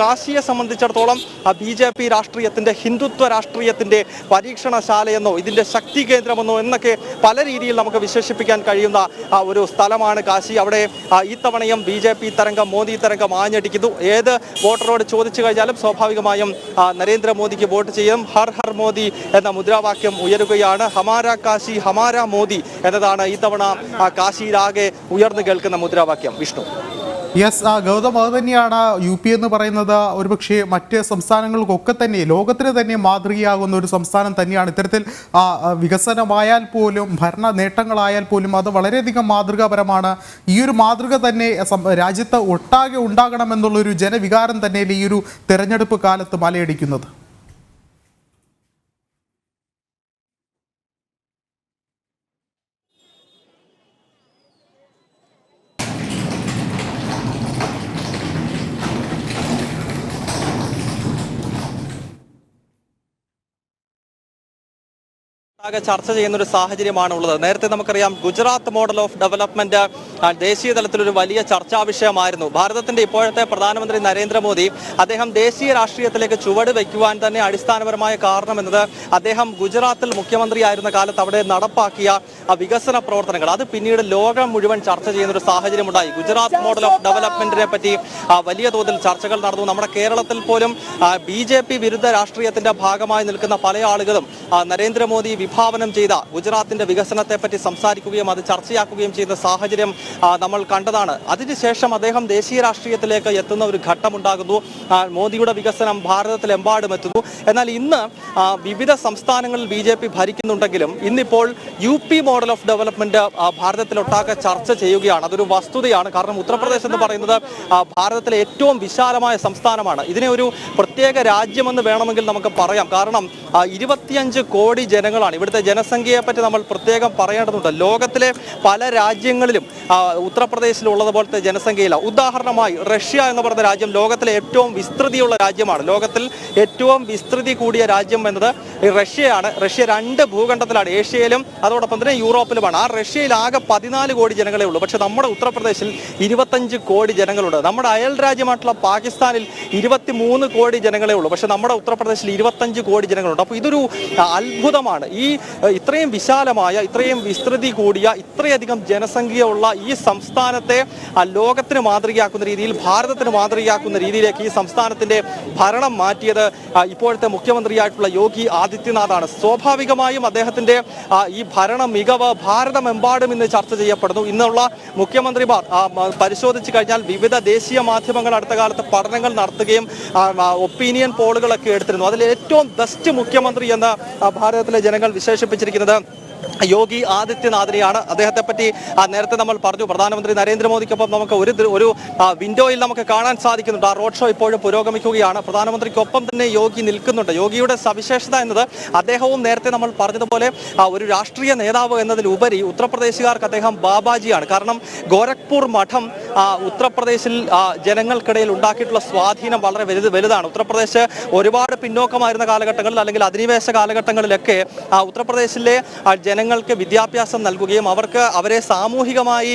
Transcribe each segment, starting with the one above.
കാശിയെ സംബന്ധിച്ചിടത്തോളം B J P രാഷ്ട്രീയത്തിന്റെ ഹിന്ദുത്വ രാഷ്ട്രീയത്തിന്റെ പരീക്ഷണശാലയെന്നോ ഇതിന്റെ ശക്തി കേന്ദ്രമെന്നോ എന്നൊക്കെ പല രീതിയിൽ നമുക്ക് വിശേഷിപ്പിക്കാൻ കഴിയുന്ന ഒരു സ്ഥലമാണ് കാശി. അവിടെ ഇത്തവണയും ബി ജെ പി തരംഗം മോദി തരംഗം ആഞ്ഞടിക്കുന്നു. ഏത് വോട്ടറോട് ചോദിച്ചു കഴിഞ്ഞാലും സ്വാഭാവികമായും നരേന്ദ്രമോദിക്ക് വോട്ട് ചെയ്യും. ഹർ ഹർ മോദി എന്ന മുദ്രാവാക്യം ഉയരുകയാണ്. ഹമാര കാശി ഹമാര മോദി എന്നതാണ് ഇത്തവണ തവണ കാശിയിലാകെ ഉയർന്നു കേൾക്കുന്ന മുദ്രാവാക്യം. വിഷ്ണു. യെസ് ആ ഗൗതം അത് തന്നെയാണ് യു പി എന്ന് പറയുന്നത്. ഒരുപക്ഷെ മറ്റ് സംസ്ഥാനങ്ങൾക്കൊക്കെ തന്നെ ലോകത്തിന് തന്നെ മാതൃകയാകുന്ന ഒരു സംസ്ഥാനം തന്നെയാണ്. ഇത്തരത്തിൽ വികസനമായാൽ പോലും ഭരണ നേട്ടങ്ങളായാൽ പോലും അത് വളരെയധികം മാതൃകാപരമാണ്. ഈ ഒരു മാതൃക തന്നെ രാജ്യത്ത് ഒട്ടാകെ ഉണ്ടാകണമെന്നുള്ളൊരു ജനവികാരം തന്നെയല്ലേ ഈ ഒരു തെരഞ്ഞെടുപ്പ് കാലത്ത് മലയടിക്കുന്നത്. ആകെ ചർച്ച ചെയ്യുന്ന ഒരു സാഹചര്യമാണ് ഉള്ളത് നേരത്തെ നമുക്കറിയാം ഗുജറാത്ത് മോഡൽ ഓഫ് ഡെവലപ്മെന്റ് ദേശീയ തലത്തിലൊരു വലിയ ചർച്ചാ വിഷയമായിരുന്നു. ഭാരതത്തിന്റെ ഇപ്പോഴത്തെ പ്രധാനമന്ത്രി നരേന്ദ്രമോദി അദ്ദേഹം ദേശീയ രാഷ്ട്രീയത്തിലേക്ക് ചുവട് വയ്ക്കുവാൻ തന്നെ അടിസ്ഥാനപരമായ കാരണം എന്നത് അദ്ദേഹം ഗുജറാത്തിൽ മുഖ്യമന്ത്രിയായിരുന്ന കാലത്ത് അവിടെ നടപ്പാക്കിയ ആ, വികസന പ്രവർത്തനങ്ങൾ. അത് പിന്നീട് ലോകം മുഴുവൻ ചർച്ച ചെയ്യുന്ന ഒരു സാഹചര്യം ഉണ്ടായി ഗുജറാത്ത് മോഡൽ ഓഫ് ഡെവലപ്മെന്റിനെ പറ്റി വലിയ തോതിൽ ചർച്ചകൾ നടന്നു. നമ്മുടെ കേരളത്തിൽ പോലും ബി ജെ പി വിരുദ്ധ രാഷ്ട്രീയത്തിന്റെ ഭാഗമായി നിൽക്കുന്ന പല ആളുകളും നരേന്ദ്രമോദി നരേന്ദ്രമോദി വിഭാവനം ചെയ്ത ഗുജറാത്തിന്റെ വികസനത്തെപ്പറ്റി സംസാരിക്കുകയും അത് ചർച്ചയാക്കുകയും ചെയ്ത സാഹചര്യം നമ്മൾ കണ്ടതാണ്. അതിനുശേഷം അദ്ദേഹം ദേശീയ രാഷ്ട്രീയത്തിലേക്ക് എത്തുന്ന ഒരു ഘട്ടമുണ്ടാകുന്നു. മോദിയുടെ വികസനം ഭാരതത്തിലെമ്പാടും എത്തുന്നു. എന്നാൽ ഇന്ന് വിവിധ സംസ്ഥാനങ്ങളിൽ ബി ജെ പി ഭരിക്കുന്നുണ്ടെങ്കിലും ഇന്നിപ്പോൾ U P model of development ഭാരതത്തിലൊട്ടാകെ ചർച്ച ചെയ്യുകയാണ്. അതൊരു വസ്തുതയാണ്. കാരണം ഉത്തർപ്രദേശ് എന്ന് പറയുന്നത് ഭാരതത്തിലെ ഏറ്റവും വിശാലമായ സംസ്ഥാനമാണ്. ഇതിനെ ഒരു പ്രത്യേക രാജ്യമെന്ന് വേണമെങ്കിൽ നമുക്ക് പറയാം. കാരണം ഇരുപത്തിയഞ്ച് കോടി ജനങ്ങളാണ് ഇവിടുത്തെ ജനസംഖ്യയെപ്പറ്റി നമ്മൾ പ്രത്യേകം പറയേണ്ടതുണ്ട്. ലോകത്തിലെ പല രാജ്യങ്ങളിലും ഉത്തർപ്രദേശിലുള്ളതുപോലത്തെ ഉത്തർപ്രദേശിലുള്ളത് പോലത്തെ ജനസംഖ്യയില്ല. ഉദാഹരണമായി റഷ്യ എന്ന് പറയുന്ന രാജ്യം ലോകത്തിലെ ഏറ്റവും വിസ്തൃതിയുള്ള രാജ്യമാണ്. ലോകത്തിൽ ഏറ്റവും വിസ്തൃതി കൂടിയ രാജ്യം എന്നത് റഷ്യയാണ്. റഷ്യ രണ്ട് ഭൂഖണ്ഡത്തിലാണ്. ഏഷ്യയിലും അതോടൊപ്പം തന്നെ യൂറോപ്പിലുമാണ്. ആ റഷ്യയിൽ ആകെ പതിനാല് കോടി ജനങ്ങളെ ഉള്ളൂ. പക്ഷെ നമ്മുടെ ഉത്തർപ്രദേശിൽ ഇരുപത്തഞ്ച് കോടി ജനങ്ങളുണ്ട്. നമ്മുടെ അയൽ രാജ്യമായിട്ടുള്ള പാകിസ്ഥാനിൽ ഇരുപത്തി മൂന്ന് കോടി ജനങ്ങളെ ഉള്ളൂ. പക്ഷെ നമ്മുടെ ഉത്തർപ്രദേശിൽ ഇരുപത്തഞ്ച് കോടി ജനങ്ങളുണ്ട്. അപ്പോൾ ഇതൊരു അത്ഭുതമാണ്. ഈ ഇത്രയും വിശാലമായ ഇത്രയും വിസ്തൃതി കൂടിയ ഇത്രയധികം ജനസംഖ്യയുള്ള ഈ സംസ്ഥാനത്തെ ലോകത്തിന് മാതൃകയാക്കുന്ന രീതിയിൽ ഭാരതത്തിന് മാതൃകയാക്കുന്ന രീതിയിലേക്ക് ഈ സംസ്ഥാനത്തിന്റെ ഭരണം മാറ്റിയത് ഇപ്പോഴത്തെ മുഖ്യമന്ത്രിയായിട്ടുള്ള യോഗി ആദിത്യനാഥാണ്. സ്വാഭാവികമായും അദ്ദേഹത്തിന്റെ ഈ ഭരണ മികവ് ഭാരതമെമ്പാടും ഇന്ന് ചർച്ച ചെയ്യപ്പെടുന്നു. ഇന്നുള്ള മുഖ്യമന്ത്രിമാർ പരിശോധിച്ചു കഴിഞ്ഞാൽ വിവിധ ദേശീയ മാധ്യമങ്ങൾ അടുത്ത കാലത്ത് പഠനങ്ങൾ നടത്തുകയും ഒപ്പീനിയൻ പോളുകളൊക്കെ എടുത്തിരുന്നു. അതിൽ ഏറ്റവും ബെസ്റ്റ് മുഖ്യമന്ത്രി എന്ന് ഭാരതത്തിലെ ജനങ്ങൾ വിശേഷിപ്പിച്ചിരിക്കുന്നത് യോഗി ആദിത്യനാഥിനെയാണ് അദ്ദേഹത്തെ പറ്റി നേരത്തെ നമ്മൾ പറഞ്ഞു പ്രധാനമന്ത്രി നരേന്ദ്രമോദിക്കൊപ്പം നമുക്ക് ഒരു ഒരു വിൻഡോയിൽ നമുക്ക് കാണാൻ സാധിക്കുന്നുണ്ട്. ആ റോഡ് ഷോ ഇപ്പോഴും പുരോഗമിക്കുകയാണ്. പ്രധാനമന്ത്രിക്കൊപ്പം തന്നെ യോഗി നിൽക്കുന്നുണ്ട്. യോഗിയുടെ സവിശേഷത എന്നത് അദ്ദേഹവും നേരത്തെ നമ്മൾ പറഞ്ഞതുപോലെ ഒരു രാഷ്ട്രീയ നേതാവ് എന്നതിലുപരി ഉത്തർപ്രദേശുകാർക്ക് അദ്ദേഹം ബാബാജിയാണ്. കാരണം ഗോരഖ്പൂർ മഠം ഉത്തർപ്രദേശിൽ ജനങ്ങൾക്കിടയിൽ ഉണ്ടാക്കിയിട്ടുള്ള സ്വാധീനം വളരെ വലുത് വലുതാണ്. ഉത്തർപ്രദേശ് ഒരുപാട് പിന്നോക്കമായിരുന്ന കാലഘട്ടങ്ങളിൽ അല്ലെങ്കിൽ അധിനിവേശ കാലഘട്ടങ്ങളിലൊക്കെ ഉത്തർപ്രദേശിലെ ജനങ്ങൾക്ക് വിദ്യാഭ്യാസം നൽകുകയും അവർക്ക് അവരെ സാമൂഹികമായി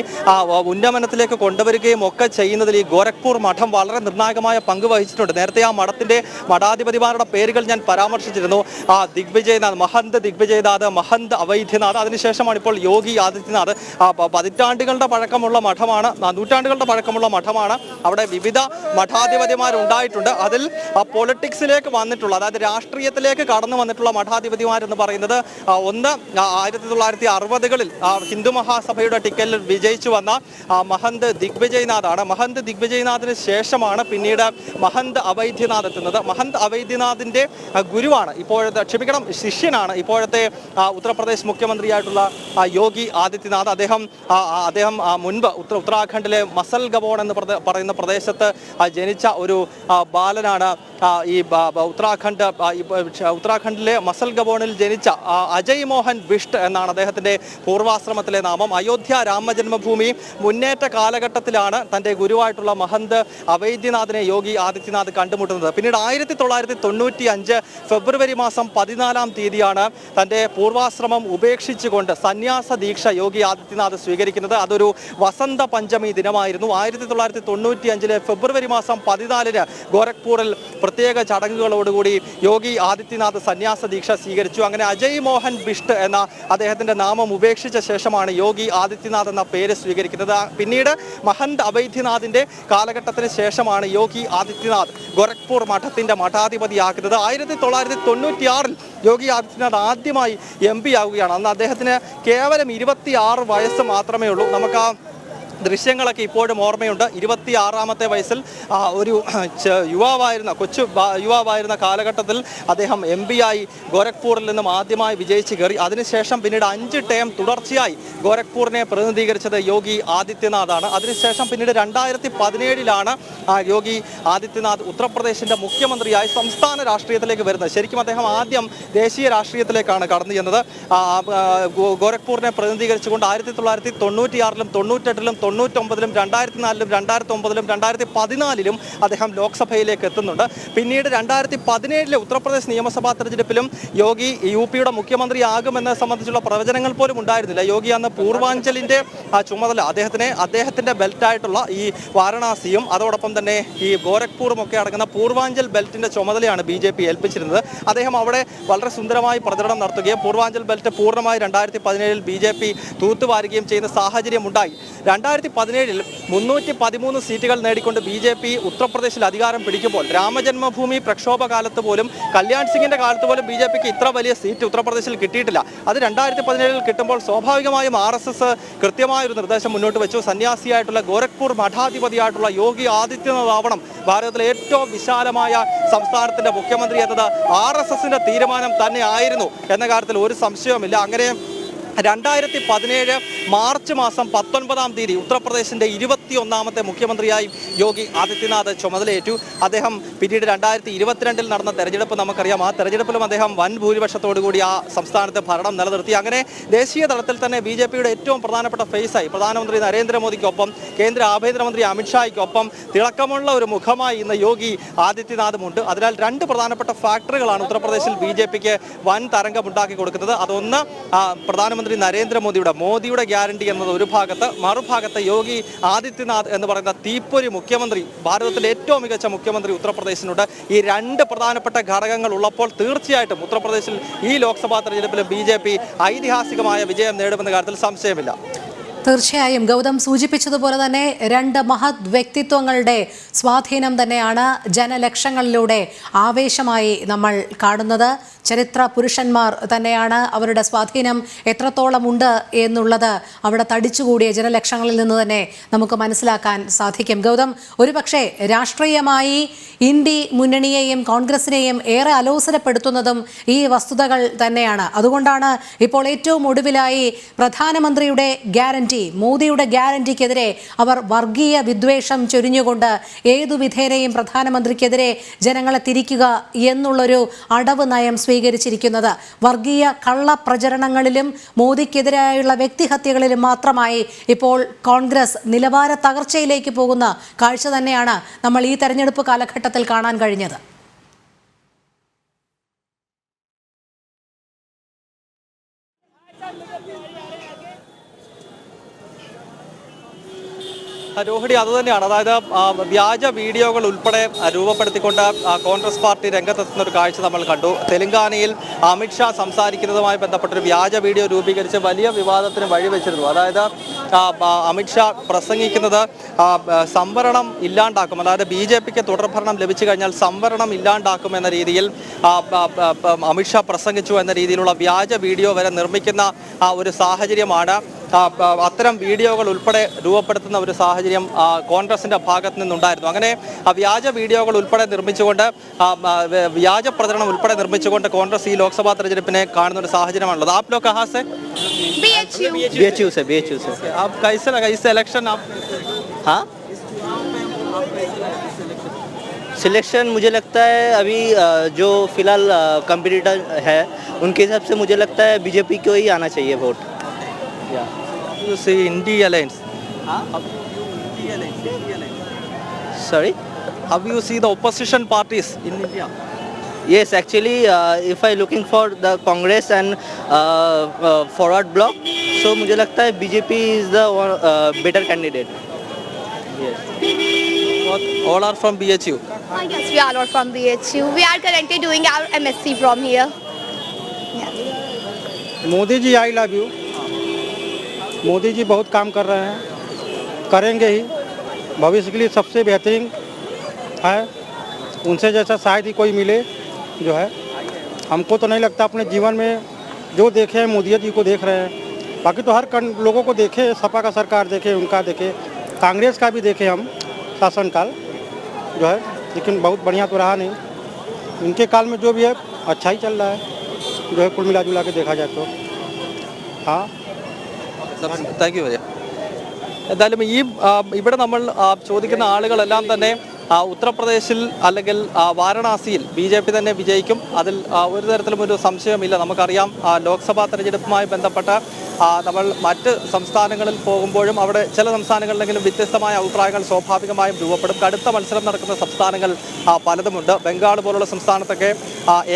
ഉന്നമനത്തിലേക്ക് കൊണ്ടുവരികയും ഒക്കെ ചെയ്യുന്നതിൽ ഈ ഗോരഖ്പൂർ മഠം വളരെ നിർണായകമായ പങ്ക് വഹിച്ചിട്ടുണ്ട്. നേരത്തെ ആ മഠത്തിന്റെ മഠാധിപതിമാരുടെ പേരുകൾ ഞാൻ പരാമർശിച്ചിരുന്നു. ആ ദിഗ്വിജയനാഥ് മഹന്ത് ദിഗ്വിജയനാഥ് മഹന്ത് അവൈദ്യനാഥ് അതിനുശേഷമാണ് ഇപ്പോൾ യോഗി ആദിത്യനാഥ്. പതിറ്റാണ്ടുകളുടെ പഴക്കമുള്ള മഠമാണ് നൂറ്റാണ്ടുകളുടെ പഴക്കമുള്ള മഠമാണ്. അവിടെ വിവിധ മഠാധിപതിമാരുണ്ടായിട്ടുണ്ട്. അതിൽ പൊളിറ്റിക്സിലേക്ക് വന്നിട്ടുള്ള അതായത് രാഷ്ട്രീയത്തിലേക്ക് കടന്നു വന്നിട്ടുള്ള മഠാധിപതിമാരെന്ന് പറയുന്നത് ഒന്ന് ആയിരത്തി തൊള്ളായിരത്തി അറുപതുകളിൽ ഹിന്ദു മഹാസഭയുടെ ടിക്കറ്റിൽ വിജയിച്ചു വന്ന മഹന്ത് ദിഗ്വിജയ്നാഥാണ്. മഹന്ത് ദിഗ്വിജയ്നാഥിന് ശേഷമാണ് പിന്നീട് മഹന്ത് അവൈദ്യനാഥ് എത്തുന്നത്. മഹന്ത് അവൈദ്യനാഥിന്റെ ആ, ഗുരുവാണ്. ഇപ്പോഴത്തെ ക്ഷമിക്കണം ശിഷ്യനാണ്. ഇപ്പോഴത്തെ ഉത്തർപ്രദേശ് മുഖ്യമന്ത്രിയായിട്ടുള്ള യോഗി ആദിത്യനാഥ്. അദ്ദേഹം അദ്ദേഹം മുൻപ് ഉത്തര ഉത്തരാഖണ്ഡിലെ മസൽ ഗബോൺ എന്ന് പറയുന്ന പ്രദേശത്ത് ജനിച്ച ഒരു ബാലനാണ് ഈ ഉത്തരാഖണ്ഡ് ഉത്തരാഖണ്ഡിലെ മസൽ ഗബോണിൽ ജനിച്ച അജയ് മോഹൻ ബിഷ്ട് ബിഷ്ട് എന്നാണ് അദ്ദേഹത്തിന്റെ പൂർവാശ്രമത്തിലെ നാമം. അയോധ്യ രാമജന്മഭൂമി മുന്നേറ്റ കാലഘട്ടത്തിലാണ് തന്റെ ഗുരുവായിട്ടുള്ള മഹന്ത് അവൈദ്യനാഥിനെ യോഗി ആദിത്യനാഥ് കണ്ടുമുട്ടുന്നത്. പിന്നീട് ആയിരത്തി തൊള്ളായിരത്തി തൊണ്ണൂറ്റി അഞ്ച് ഫെബ്രുവരി മാസം പതിനാലാം തീയതിയാണ് തന്റെ പൂർവാശ്രമം ഉപേക്ഷിച്ചുകൊണ്ട് സന്യാസ ദീക്ഷ യോഗി ആദിത്യനാഥ് സ്വീകരിക്കുന്നത്. അതൊരു വസന്ത പഞ്ചമി ദിനമായിരുന്നു. ആയിരത്തി തൊള്ളായിരത്തി തൊണ്ണൂറ്റി അഞ്ചിലെ ഫെബ്രുവരി മാസം പതിനാലിന് ഗോരഖ്പൂരിൽ പ്രത്യേക ചടങ്ങുകളോടുകൂടി യോഗി ആദിത്യനാഥ് സന്യാസ ദീക്ഷ സ്വീകരിച്ചു. അങ്ങനെ അജയ് മോഹൻ ബിഷ്ട് എന്ന അദ്ദേഹത്തിന്റെ നാമം ഉപേക്ഷിച്ച ശേഷമാണ് യോഗി ആദിത്യനാഥ് എന്ന പേര് സ്വീകരിക്കുന്നത്. പിന്നീട് മഹന്ത് അവൈദ്യനാഥിന്റെ കാലഘട്ടത്തിന് ശേഷമാണ് യോഗി ആദിത്യനാഥ് ഗോരഖ്പൂർ മഠത്തിന്റെ മഠാധിപതിയാക്കുന്നത്. ആയിരത്തി തൊള്ളായിരത്തി തൊണ്ണൂറ്റിയാറിൽ യോഗി ആദിത്യനാഥ് ആദ്യമായി എം പി ആവുകയാണ്. അന്ന് അദ്ദേഹത്തിന് കേവലം ഇരുപത്തിയാറ് വയസ്സ് മാത്രമേ ഉള്ളൂ. നമുക്ക് ആ ദൃശ്യങ്ങളൊക്കെ ഇപ്പോഴും ഓർമ്മയുണ്ട്. ഇരുപത്തി ആറാമത്തെ വയസ്സിൽ ഒരു യുവാവായിരുന്ന കൊച്ചു യുവാവായിരുന്ന കാലഘട്ടത്തിൽ അദ്ദേഹം എം ആയി ഗോരഖ്പൂരിൽ നിന്നും ആദ്യമായി വിജയിച്ച് കയറി. അതിനുശേഷം പിന്നീട് അഞ്ച് ടേം തുടർച്ചയായി ഗോരഖ്പൂരിനെ പ്രതിനിധീകരിച്ചത് യോഗി ആദിത്യനാഥാണ്. അതിനുശേഷം പിന്നീട് രണ്ടായിരത്തി പതിനേഴിലാണ് യോഗി ആദിത്യനാഥ് ഉത്തർപ്രദേശിന്റെ മുഖ്യമന്ത്രിയായി സംസ്ഥാന രാഷ്ട്രീയത്തിലേക്ക് വരുന്നത്. ശരിക്കും അദ്ദേഹം ആദ്യം ദേശീയ രാഷ്ട്രീയത്തിലേക്കാണ് കടന്നു ചെന്നത്. ഗോരഖ്പൂരിനെ പ്രതിനിധീകരിച്ചുകൊണ്ട് ആയിരത്തി തൊള്ളായിരത്തി തൊണ്ണൂറ്റിയാറിലും തൊണ്ണൂറ്റെട്ടിലും തൊണ്ണൂറ്റൊമ്പതിലും രണ്ടായിരത്തി നാലിലും രണ്ടായിരത്തി ഒമ്പതിലും രണ്ടായിരത്തി പതിനാലിലും അദ്ദേഹം ലോക്സഭയിലേക്ക് എത്തുന്നുണ്ട്. പിന്നീട് രണ്ടായിരത്തി പതിനേഴിലെ ഉത്തർപ്രദേശ് നിയമസഭാ തെരഞ്ഞെടുപ്പിലും യോഗി യു പിയുടെ മുഖ്യമന്ത്രിയാകുമെന്നത് സംബന്ധിച്ചുള്ള പ്രവചനങ്ങൾ പോലും ഉണ്ടായിരുന്നില്ല. യോഗി അന്ന് പൂർവാഞ്ചലിന്റെ ചുമതല അദ്ദേഹത്തിന് അദ്ദേഹത്തിന്റെ ബെൽറ്റായിട്ടുള്ള ഈ വാരണാസിയും അതോടൊപ്പം തന്നെ ഈ ഗോരഖ്പൂറും ഒക്കെ അടങ്ങുന്ന പൂർവാഞ്ചൽ ബെൽറ്റിന്റെ ചുമതലയാണ് ബി ജെ പി ഏൽപ്പിച്ചിരുന്നത്. അദ്ദേഹം അവിടെ വളരെ സുന്ദരമായി പ്രചരണം നടത്തുകയും പൂർവാഞ്ചൽ ബെൽറ്റ് പൂർണമായി രണ്ടായിരത്തി പതിനേഴിൽ ബി ജെ പി തൂത്തുവാരുകയും ചെയ്യുന്ന സാഹചര്യം ഉണ്ടായി രണ്ടായിരത്തി പതിനേഴിൽ മുന്നൂറ്റി പതിമൂന്ന് സീറ്റുകൾ നേടിക്കൊണ്ട് ബി ജെ പി ഉത്തർപ്രദേശിൽ അധികാരം പിടിക്കുമ്പോൾ രാമജന്മഭൂമി പ്രക്ഷോഭ കാലത്ത് പോലും കല്യാൺ സിംഗിന്റെ കാലത്ത് പോലും ബി ജെ പിക്ക് ഇത്ര വലിയ സീറ്റ് ഉത്തർപ്രദേശിൽ കിട്ടിയിട്ടില്ല. അത് രണ്ടായിരത്തി പതിനേഴിൽ കിട്ടുമ്പോൾ സ്വാഭാവികമായും ആർ എസ് എസ് കൃത്യമായൊരു നിർദ്ദേശം മുന്നോട്ട് വെച്ചു. സന്യാസിയായിട്ടുള്ള ഗോരഖ്പൂർ മഠാധിപതിയായിട്ടുള്ള യോഗി ആദിത്യനാഥ് ആവണം ഭാരതത്തിലെ ഏറ്റവും വിശാലമായ സംസ്ഥാനത്തിന്റെ മുഖ്യമന്ത്രി എന്നത് ആർ എസ് എസിന്റെ തീരുമാനം തന്നെ ആയിരുന്നു എന്ന കാര്യത്തിൽ ഒരു സംശയവുമില്ല. അങ്ങനെ രണ്ടായിരത്തി പതിനേഴ് മാർച്ച് മാസം പത്തൊൻപതാം തീയതി ഉത്തർപ്രദേശിന്റെ ഇരുപത്തിയൊന്നാമത്തെ മുഖ്യമന്ത്രിയായി യോഗി ആദിത്യനാഥ് ചുമതലയേറ്റു. അദ്ദേഹം പിന്നീട് രണ്ടായിരത്തി ഇരുപത്തിരണ്ടിൽ നടന്ന തെരഞ്ഞെടുപ്പ് നമുക്കറിയാം. ആ തെരഞ്ഞെടുപ്പിലും അദ്ദേഹം വൻ ഭൂരിപക്ഷത്തോടുകൂടി ആ സംസ്ഥാനത്തെ ഭരണം നിലനിർത്തി. അങ്ങനെ ദേശീയ തലത്തിൽ തന്നെ ബി ഏറ്റവും പ്രധാനപ്പെട്ട ഫേസായി പ്രധാനമന്ത്രി നരേന്ദ്രമോദിക്കൊപ്പം കേന്ദ്ര ആഭ്യന്തരമന്ത്രി അമിത്ഷായ്ക്കൊപ്പം തിളക്കമുള്ള ഒരു മുഖമായി ഇന്ന് യോഗി ആദിത്യനാഥുമുണ്ട്. അതിനാൽ രണ്ട് പ്രധാനപ്പെട്ട ഫാക്ടറികളാണ് ഉത്തർപ്രദേശിൽ ബി ജെ പിക്ക് വൻ തരംഗമുണ്ടാക്കി കൊടുക്കുന്നത്. അതൊന്ന് പ്രധാനമന്ത്രി നരേന്ദ്രമോദിയുടെ മോദിയുടെ ഗ്യാരണ്ടി എന്നത് ഒരു ഭാഗത്ത് മറുഭാഗത്ത് യോഗി ആദിത്യനാഥ് എന്ന് പറയുന്ന തീപ്പൊരി മുഖ്യമന്ത്രി ഭാരതത്തിലെ ഏറ്റവും മികച്ച മുഖ്യമന്ത്രി ഉത്തർപ്രദേശിനുണ്ട്. ഈ രണ്ട് പ്രധാനപ്പെട്ട ഘടകങ്ങൾ ഉള്ളപ്പോൾ തീർച്ചയായിട്ടും ഉത്തർപ്രദേശിൽ ഈ ലോക്സഭാ തെരഞ്ഞെടുപ്പിലും ബി ജെ പി ഐതിഹാസികമായ വിജയം നേടുമെന്ന കാര്യത്തിൽ സംശയമില്ല. തീർച്ചയായും ഗൗതം സൂചിപ്പിച്ചതുപോലെ തന്നെ രണ്ട് മഹത് വ്യക്തിത്വങ്ങളുടെ സ്വാധീനം തന്നെയാണ് ജനലക്ഷങ്ങളിലൂടെ ആവേശമായി നമ്മൾ കാണുന്നത്. ചരിത്ര പുരുഷന്മാർ തന്നെയാണ് അവരുടെ സ്വാധീനം എത്രത്തോളം ഉണ്ട് എന്നുള്ളത് അവിടെ തടിച്ചുകൂടിയ ജനലക്ഷങ്ങളിൽ നിന്ന് തന്നെ നമുക്ക് മനസ്സിലാക്കാൻ സാധിക്കും. ഗൗതം ഒരുപക്ഷെ രാഷ്ട്രീയമായി ഇന്ത്യ മുന്നണിയെയും കോൺഗ്രസിനെയും ഏറെ അലോസരപ്പെടുത്തുന്നതും ഈ വസ്തുതകൾ തന്നെയാണ്. അതുകൊണ്ടാണ് ഇപ്പോൾ ഏറ്റവും ഒടുവിലായി പ്രധാനമന്ത്രിയുടെ ഗ്യാരണ്ടി മോദിയുടെ ഗ്യാരണ്ടിക്കെതിരെ അവർ വർഗീയ വിദ്വേഷം ചൊരിഞ്ഞുകൊണ്ട് ഏതു വിധേനയും പ്രധാനമന്ത്രിക്കെതിരെ ജനങ്ങളെ തിരിക്കുക എന്നുള്ളൊരു അടവ് നയം സ്വീകരിച്ചിരിക്കുന്നത്. വർഗീയ കള്ളപ്രചരണങ്ങളിലും മോദിക്കെതിരായുള്ള വ്യക്തിഹത്യകളിലും മാത്രമായി ഇപ്പോൾ കോൺഗ്രസ് നിലവാര തകർച്ചയിലേക്ക് പോകുന്ന കാഴ്ച തന്നെയാണ് നമ്മൾ ഈ തെരഞ്ഞെടുപ്പ് കാലഘട്ടത്തിൽ കാണാൻ കഴിഞ്ഞത്. രോഹിണി അതുതന്നെയാണ് അതായത് വ്യാജ വീഡിയോകൾ ഉൾപ്പെടെ രൂപപ്പെടുത്തിക്കൊണ്ട് കോൺഗ്രസ് പാർട്ടി രംഗത്തെത്തുന്ന ഒരു കാഴ്ച നമ്മൾ കണ്ടു. തെലങ്കാനയിൽ അമിത്ഷാ സംസാരിക്കുന്നതുമായി ബന്ധപ്പെട്ടൊരു വ്യാജ വീഡിയോ രൂപീകരിച്ച് വലിയ വിവാദത്തിന് വഴിവെച്ചിരുന്നു. അതായത് അമിത്ഷാ പ്രസംഗിക്കുന്നത് സംവരണം ഇല്ലാണ്ടാക്കും. അതായത് ബി ജെ പിക്ക് തുടർഭരണം ലഭിച്ചു കഴിഞ്ഞാൽ സംവരണം ഇല്ലാണ്ടാക്കും എന്ന രീതിയിൽ അമിത്ഷാ പ്രസംഗിച്ചു എന്ന രീതിയിലുള്ള വ്യാജ വീഡിയോ വരെ നിർമ്മിക്കുന്ന ഒരു സാഹചര്യമാണ്. അത്തരം വീഡിയോകൾ ഉൾപ്പെടെ രൂപപ്പെടുത്തുന്ന ഒരു സാഹചര്യം ആ, കോൺഗ്രസിന്റെ ഭാഗത്ത് നിന്നുണ്ടായിരുന്നു അങ്ങനെ ആ വ്യാജ വീഡിയോകൾ ഉൾപ്പെടെ നിർമ്മിച്ചുകൊണ്ട് ആ, ആ, വ്യ- വ്യാജ പ്രചരണം ഉൾപ്പെടെ നിർമ്മിച്ചുകൊണ്ട് കോൺഗ്രസ് ഈ ലോക്സഭാ തെരഞ്ഞെടുപ്പിനെ കാണുന്ന ഒരു സാഹചര്യമാണുള്ളത് आप लोग कहाँ से बीएचयू बीएचयू से बीएचयू से आप कैसे लगा इस इलेक्शन आप हाँ सिलेक्शन मुझे लगता है अभी अ, जो फिलहाल कंपटीटर है उनके हिसाब से मुझे लगता है बीजेपी को ही आना चाहिए वोट या You see India alliance. Sorry How you see the opposition parties in India? yes actually uh, if i looking for the congress and uh, uh, forward bloc so मुझे लगता है BJP is the better candidate Both- All are from BHU. Uh, yes, we are not from BHU. We are currently doing our MSc from here. Yeah. Modi ji I love you Modi ji बहुत काम कर रहे हैं, करेंगे ही। भविष्य के लिए सबसे बेहतरीन है। उनसे जैसा शायद ही कोई मिले, जो है। हमको तो नहीं लगता अपने जीवन में जो देखे हैं, मोदी जी को देख रहे हैं। बाकी तो हर लोगों को देखे, सपा का सरकार देखे, उनका देखे, कांग्रेस का भी देखे हम, शासनकाल, जो है। लेकिन बहुत बढ़िया तो रहा नहीं। इनके काल में जो भी है अच्छा ही चल रहा है। जो है, कुल मिला जुला के देखा जाए तो। हाँ। താങ്ക് യു എന്തായാലും ഈ ഇവിടെ നമ്മൾ ചോദിക്കുന്ന ആളുകളെല്ലാം തന്നെ ഉത്തർപ്രദേശിൽ അല്ലെങ്കിൽ വാരണാസിയിൽ ബി ജെ പി തന്നെ വിജയിക്കും. അതിൽ ഒരു തരത്തിലും ഒരു സംശയമില്ല നമുക്കറിയാം ലോക്സഭാ തെരഞ്ഞെടുപ്പുമായി ബന്ധപ്പെട്ട നമ്മൾ മറ്റ് സംസ്ഥാനങ്ങളിൽ പോകുമ്പോഴും അവിടെ ചില സംസ്ഥാനങ്ങളിലെങ്കിലും വ്യത്യസ്തമായ അഭിപ്രായങ്ങൾ സ്വാഭാവികമായും രൂപപ്പെടും. കടുത്ത മത്സരം നടക്കുന്ന സംസ്ഥാനങ്ങൾ പലതുമുണ്ട്. ബംഗാൾ പോലുള്ള സംസ്ഥാനത്തൊക്കെ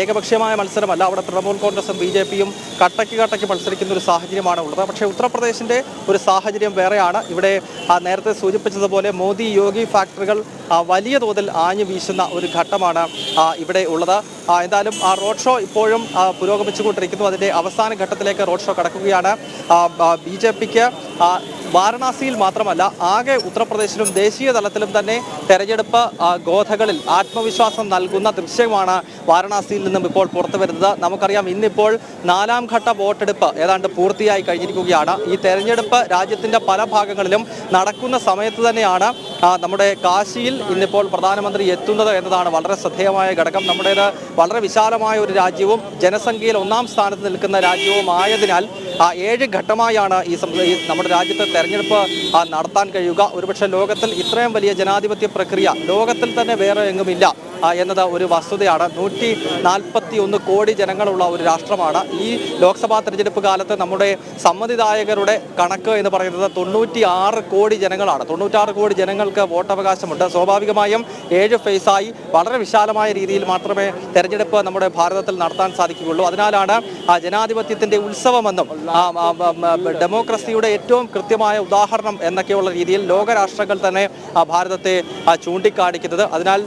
ഏകപക്ഷീയമായ മത്സരമല്ല. അവിടെ തൃണമൂൽ കോൺഗ്രസും ബി ജെ പിയും കട്ടയ്ക്ക് കട്ടയ്ക്ക് മത്സരിക്കുന്ന ഒരു സാഹചര്യമാണ് ഉള്ളത്. പക്ഷേ ഉത്തർപ്രദേശിന്റെ ഒരു സാഹചര്യം വേറെയാണ്. ഇവിടെ നേരത്തെ സൂചിപ്പിച്ചതുപോലെ മോദി യോഗി ഫാക്ടറികൾ വലിയ തോതിൽ ആഞ്ഞു വീശുന്ന ഒരു ഘട്ടമാണ് ഇവിടെ ഉള്ളത്. എന്തായാലും ആ റോഡ് ഷോ ഇപ്പോഴും പുരോഗമിച്ചുകൊണ്ടിരിക്കുന്നു. അതിന്റെ അവസാന ഘട്ടത്തിലേക്ക് റോഡ് ഷോ കടക്കുകയാണ്. ബി ജെ പിക്ക് വാരണാസിയിൽ മാത്രമല്ല ആകെ ഉത്തർപ്രദേശിലും ദേശീയ തലത്തിലും തന്നെ തെരഞ്ഞെടുപ്പ് ഗോധകളിൽ ആത്മവിശ്വാസം നൽകുന്ന ദൃശ്യമാണ് വാരണാസിയിൽ നിന്നും ഇപ്പോൾ പുറത്തു വരുന്നത്. നമുക്കറിയാം ഇന്നിപ്പോൾ നാലാം ഘട്ട വോട്ടെടുപ്പ് ഏതാണ്ട് പൂർത്തിയായി കഴിഞ്ഞിരിക്കുകയാണ്. ഈ തെരഞ്ഞെടുപ്പ് രാജ്യത്തിന്റെ പല ഭാഗങ്ങളിലും നടക്കുന്ന സമയത്ത് തന്നെയാണ് നമ്മുടെ കാശിയിൽ ഇന്നിപ്പോൾ പ്രധാനമന്ത്രി എത്തുന്നത് എന്നതാണ് വളരെ ശ്രദ്ധേയമായ ഘടകം. നമ്മുടേത് വളരെ വിശാലമായ ഒരു രാജ്യവും ജനസംഖ്യയിൽ ഒന്നാം സ്ഥാനത്ത് നിൽക്കുന്ന രാജ്യവും ആയതിനാൽ ഏഴ് ഘട്ടമായാണ് ഈ നമ്മുടെ രാജ്യത്ത് തെരഞ്ഞെടുപ്പ് നടത്താൻ കഴിയുക. ഒരുപക്ഷെ ലോകത്തിൽ ഇത്രയും വലിയ ജനാധിപത്യ പ്രക്രിയ ലോകത്തിൽ തന്നെ വേറെ എങ്ങുമില്ല എന്നത് ഒരു വസ്തുതയാണ്. നൂറ്റി നാൽപ്പത്തി ഒന്ന് കോടി ജനങ്ങളുള്ള ഒരു രാഷ്ട്രമാണ്. ഈ ലോക്സഭാ തെരഞ്ഞെടുപ്പ് കാലത്ത് നമ്മുടെ സമ്മതിദായകരുടെ കണക്ക് എന്ന് പറയുന്നത് തൊണ്ണൂറ്റി ആറ് കോടി ജനങ്ങളാണ്. തൊണ്ണൂറ്റാറ് കോടി ജനങ്ങൾക്ക് വോട്ടവകാശമുണ്ട്. സ്വാഭാവികമായും ഏഴ് ഫേസായി വളരെ വിശാലമായ രീതിയിൽ മാത്രമേ തെരഞ്ഞെടുപ്പ് നമ്മുടെ ഭാരതത്തിൽ നടത്താൻ സാധിക്കുകയുള്ളൂ. അതിനാലാണ് ആ ജനാധിപത്യത്തിന്റെ ഉത്സവമെന്നും ഡെമോക്രസിയുടെ ഏറ്റവും കൃത്യമായ ഉദാഹരണം എന്നൊക്കെയുള്ള രീതിയിൽ ലോകരാഷ്ട്രങ്ങൾ തന്നെ ആ, ഭാരതത്തെ ചൂണ്ടിക്കാണിക്കുന്നത്. അതിനാൽ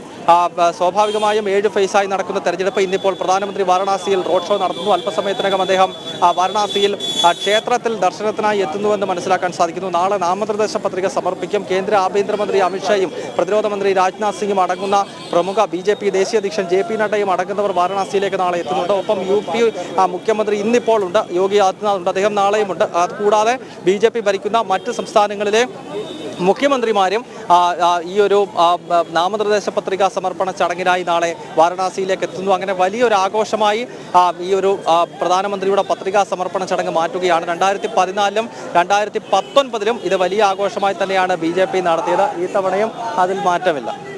സ്വാഭാവികമായും ഏഴ് ഫേസായി നടക്കുന്ന തെരഞ്ഞെടുപ്പ് ഇന്നിപ്പോൾ പ്രധാനമന്ത്രി വാരണാസിയിൽ റോഡ് ഷോ നടത്തുന്നു. അല്പസമയത്തിനകം അദ്ദേഹം വാരണാസിയിൽ ക്ഷേത്രത്തിൽ ദർശനത്തിനായി എത്തുന്നുവെന്ന് മനസ്സിലാക്കാൻ സാധിക്കുന്നു. നാളെ നാമനിർദ്ദേശ പത്രിക സമർപ്പിക്കും. കേന്ദ്ര ആഭ്യന്തരമന്ത്രി അമിത്ഷായും പ്രതിരോധ മന്ത്രി രാജ്നാഥ് സിംഗും അടങ്ങുന്ന പ്രമുഖ ബി ജെ പി ദേശീയ അധ്യക്ഷൻ ജെ പി നഡ്ഡയും അടങ്ങുന്നവർ വാരണാസിയിലേക്ക് നാളെ എത്തുന്നുണ്ട്. ഒപ്പം യു പി മുഖ്യമന്ത്രി ഇന്നിപ്പോൾ ഉണ്ട്. യോഗി ആദിത്യനാഥ് ഉണ്ട്. അദ്ദേഹം നാളെയുമുണ്ട് കൂടാതെ ബി ജെ പി ഭരിക്കുന്ന മറ്റ് സംസ്ഥാനങ്ങളിലെ മുഖ്യമന്ത്രിമാരും ഈ ഒരു നാമനിർദ്ദേശ പത്രിക സമർപ്പണ ചടങ്ങിനായി നാളെ വാരണാസിയിലേക്ക് എത്തുന്നു. അങ്ങനെ വലിയൊരു ആഘോഷമായി ഈ ഒരു പ്രധാനമന്ത്രിയുടെ പത്രികാ സമർപ്പണ ചടങ്ങ് മാറ്റുകയാണ്. രണ്ടായിരത്തി പതിനാലിലും രണ്ടായിരത്തി പത്തൊൻപതിലും ഇത് വലിയ ആഘോഷമായി തന്നെയാണ് ബി നടത്തിയത്. ഈ തവണയും അതിൽ മാറ്റമില്ല.